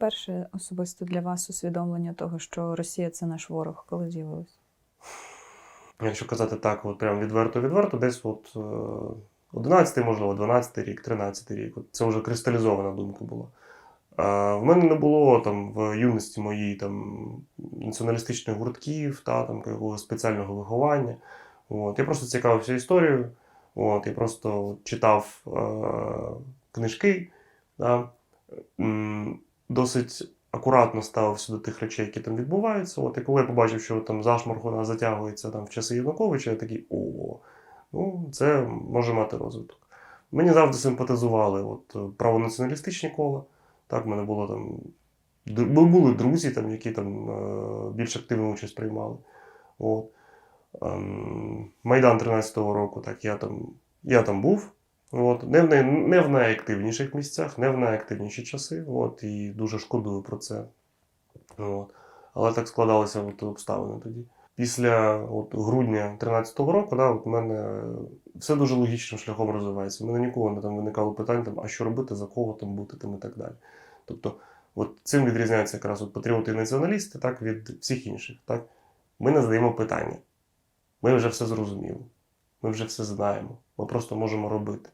вперше особисто для вас усвідомлення того, що Росія це наш ворог, коли з'явилось? Якщо казати так, от прям відверто-відверто, десь от е, 11, можливо, 12 рік, 13 рік. От це вже кристалізована думка була. В мене не було там в юності моїй там націоналістичних гуртків, та, там, якогось спеціального виховання. От. Я просто цікавився історією. От. Я просто читав е- книжки, да. Досить акуратно ставився до тих речей, які там відбуваються. От, і коли я побачив, що там зашморг нас затягується там, в часи Януковича, я такий о, ну це може мати розвиток. Мені завжди симпатизували от, е, правонаціоналістичні кола. Так, в мене було там. Були друзі, там, які там е, більш активну участь приймали. От. Ем, Майдан 13-го року, так, я там, я там був. От. Не, в най, не в найактивніших місцях, не в найактивніші часи. От, і дуже шкодую про це. От. Але так складалися от, обставини тоді. Після от, грудня 13-го року, да, от, мене все дуже логічним шляхом розвивається. У мене ніколи не там виникало питань, там, а що робити, за кого там бути там, і так далі. Тобто, от цим відрізняються якраз от патріоти і націоналісти так, від всіх інших. Так? Ми не задаємо питання. Ми вже все зрозуміли. Ми вже все знаємо. Ми просто можемо робити.